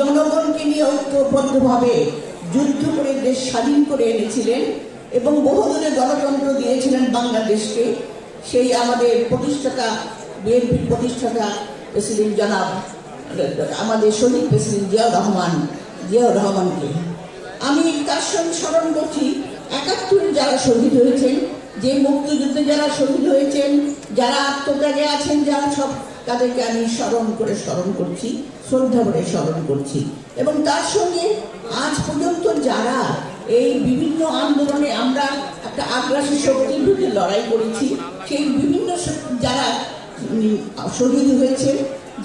জনগণকে নিয়ে ঐক্যবদ্ধভাবে যুদ্ধ করে, দেশ স্বাধীন করে এনেছিলেন এবং বহুদিনে গণতন্ত্র দিয়েছিলেন বাংলাদেশকে। সেই আমাদের প্রতিষ্ঠাতা বিএনপির প্রতিষ্ঠাতা প্রেসিডেন্ট জনাব, আমাদের শহীদ প্রেসিডেন্ট জিয়াউর রহমান, জিয়াউর রহমানকে। আমি তার সঙ্গে স্মরণ করছি, একাত্তরে যারা শহীদ হয়েছেন, যে মুক্তিযুদ্ধে যারা শহীদ হয়েছেন, যারা আত্মত্যাগে আছেন, যারা সব তাদেরকে আমি স্মরণ করে স্মরণ করছি, শ্রদ্ধা করে স্মরণ করছি। এবং তার সঙ্গে আজ পর্যন্ত যারা এই বিভিন্ন আন্দোলনে আমরা একটা আগ্রাসী শক্তির বিরুদ্ধে লড়াই করেছি, সেই বিভিন্ন যারা শহীদ হয়েছে,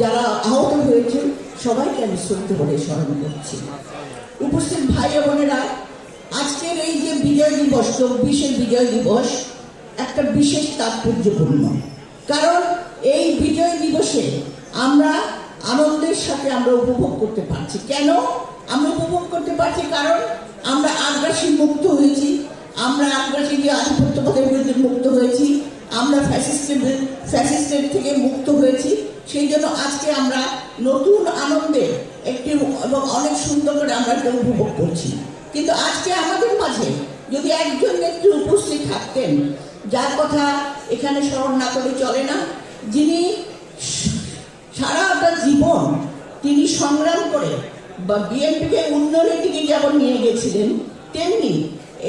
যারা আহত হয়েছে, সবাইকে আমি শ্রদ্ধা করে স্মরণ করছি। উপস্থিত ভাই বোনেরা, আজকের এই যে বিজয় দিবস, চব্বিশে বিজয় দিবস, একটা বিশেষ তাৎপর্যপূর্ণ। কারণ এই দিবসে আমরা আনন্দের সাথে আমরা উপভোগ করতে পারছি। কেন আমরা উপভোগ করতে পারছি? কারণ আমরা আগ্রাসী মুক্ত হয়েছি। আমরা আগ্রাসী যে আধিপত্যবাদের বিরুদ্ধে মুক্ত হয়েছি। আমরা ফ্যাসিস্টের ফ্যাসিস্টের থেকে মুক্ত হয়েছি। সেই জন্য আজকে আমরা নতুন আনন্দে একটি এবং অনেক সুন্দর করে আমরা এটা উপভোগ করছি। কিন্তু আজকে আমাদের মাঝে যদি একজন নেত্রী উপস্থিত থাকতেন, যার কথা এখানে স্মরণ না করে চলে না, যিনি তিনি সংগ্রাম করে বা বিএনপিকে উন্নয়নের দিকে যেমন নিয়ে গেছিলেন, তেমনি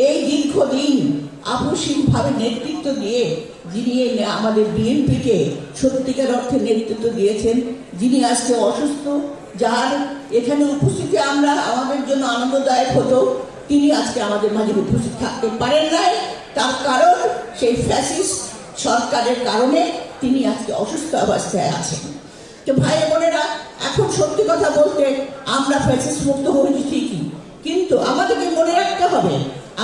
এই দীর্ঘদিন আপসীনভাবে নেতৃত্ব দিয়ে যিনি আমাদের বিএনপিকে সত্যিকার অর্থে নেতৃত্ব দিয়েছেন, যিনি আজকে অসুস্থ, যার এখানে উপস্থিতি আমরা আমাদের জন্য আনন্দদায়ক হতো, তিনি আজকে আমাদের মাঝে উপস্থিত থাকতে পারেন নাই। তার কারণ সেই ফ্যাসিস্ট সরকারের কারণে তিনি আজকে অসুস্থ অবস্থায় আছেন। তো ভাই বোনেরা, এখন সত্যি কথা বলতে আমরা ফ্যাসিস্ট মুক্ত হয়েছি ঠিকই। কিন্তু আমাদেরকে মনে রাখতে হবে,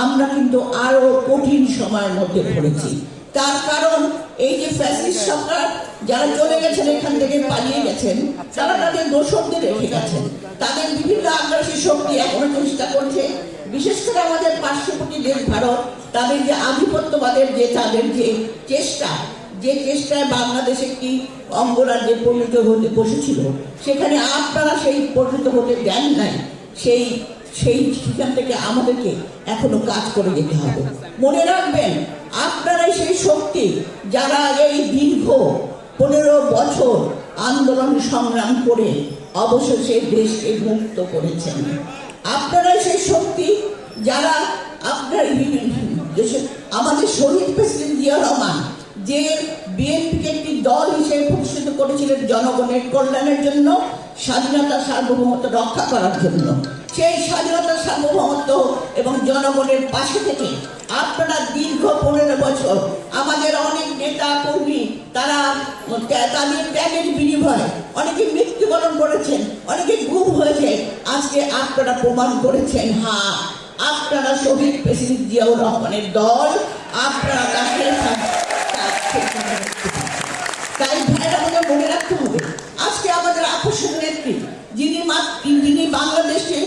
আমরা কিন্তু আরও কঠিন সময়ের মধ্যে পড়েছি। তার কারণ, এই যে ফ্যাসিস্ট সরকার, যারা চলে গেছেন, এখান থেকে পালিয়ে গেছেন, তারা তাদের দোষকদের রেখে গেছেন। তাদের বিভিন্ন আগ্রাসী শক্তি এখনও চেষ্টা করছে। বিশেষ করে আমাদের পার্শ্ববর্তী দেশ ভারত, তাদের যে আধিপত্যবাদের যে, তাদের যে চেষ্টা যে চেষ্টায় বাংলাদেশ একটি অঙ্গরাজ্যে পরিণত হতে বসেছিল, সেখানে আপনারা সেই পরিণত হতে দেন নাই। সেই সেই সেখান থেকে আমাদেরকে এখনও কাজ করে যেতে হবে। মনে রাখবেন, আপনারাই সেই শক্তি যারা এই দীর্ঘ পনেরো বছর আন্দোলন সংগ্রাম করে অবশেষে দেশকে মুক্ত করেছেন। আপনারাই সেই শক্তি যারা আপনার আমাদের শহীদ প্রেসিডেন্ট জিয়া রহমান যে বিএনপিকে একটি দল হিসেবে প্রতিষ্ঠিত করেছিলেন জনগণের কল্যাণের জন্য, স্বাধীনতা সার্বভৌমত্ব রক্ষা করার জন্য। সেই স্বাধীনতা সার্বভৌমত্ব এবং জনগণের পাশে থেকে আপনারা দীর্ঘ পনেরো বছর আমাদের অনেক নেতা, কর্মী, তারা তাদের ত্যাগের বিনিময়ে অনেকে মৃত্যুবরণ করেছেন, অনেকে গুম হয়েছে। আজকে আপনারা প্রমাণ করেছেন হ্যাঁ আপনারা শহীদ প্রেসিডেন্ট জিয়াউর রহমানের দল, আপনারা তাকে মনে রাখতে হবে, আজকে আমাদের আকর্ষণ নেত্রী যিনি যিনি বাংলাদেশকে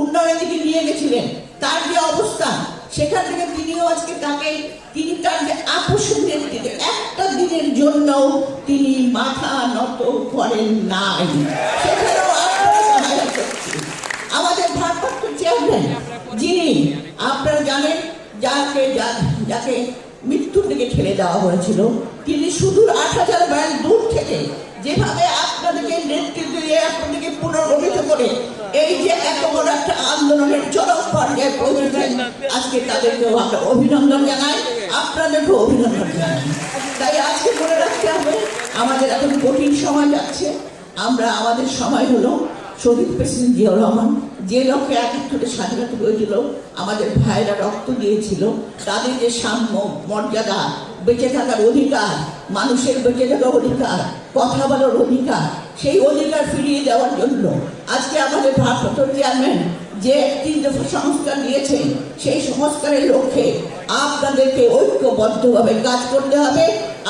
উন্নয়নের দিকে নিয়ে গেছিলেন, তার যে অবস্থান সেখান থেকে তিনিও আজকে তাকে, তিনি তার যে আকর্ষণ নেতৃত্বে একটা দিনের জন্য তিনি মাথা নত করেন নাই। আমাদের ভারপ্রাপ্ত চেয়ারম্যান, যিনি আপনারা জানেন, যাকে যাকে মৃত্যুর দিকে ঠেলে দেওয়া হয়েছিল তিনি সুদূর আট হাজার মাইল দূর থেকে যেভাবে আপনাদেরকে নেতৃত্ব দিয়ে আপনাদেরকে পুনর্গঠিত করে, এই যে এত বড় একটা আন্দোলনের চরম পর্যায়ে পৌঁছেছেন আজকে তাদেরকেও অভিনন্দন জানাই, আপনাদেরকেও অভিনন্দন জানাই। তাই আজকে মনে রাখতে হবে, আমাদের এখন কঠিন সময় যাচ্ছে, আমরা আমাদের সময় হলো শহীদ প্রেসিডেন্ট জিয়াউর রহমান, যে লক্ষ্যে একাত্তরে স্বাধীনতা হয়েছিল, আমাদের ভাইরা রক্ত দিয়েছিল, তাদের যে সাম্য, মর্যাদা বেঁচে থাকার অধিকার, মানুষের বেঁচে থাকার অধিকার, কথা বলার অধিকার, সেই অধিকার ফিরিয়ে দেওয়ার জন্য আজকে আমাদের ভারপ্রাপ্ত চেয়ারম্যান যে একটি সংস্কার দিয়েছেন সেই সংস্কারের লক্ষ্যে আপনাদেরকে ঐক্যবদ্ধভাবে কাজ করতে হবে।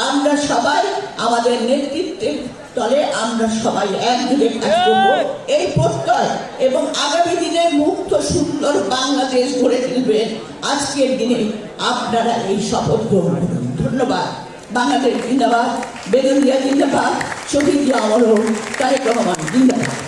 আমরা সবাই আমাদের নেতৃত্বের তলে আমরা সবাই একযোগে কাজ করব। এই প্রত্যয় এবং আগামী দিনে মুক্ত, সুন্দর বাংলাদেশ গড়ে তুলবেন আজকের দিনে আপনারা এই শপথ গ্রহণ করুন। ধন্যবাদ। বাংলাদেশ জিন্দাবাদ বেগুনিয়া জিন্দাবাদ শহীদ অমর তারেক রহমান জিন্দাবাদ।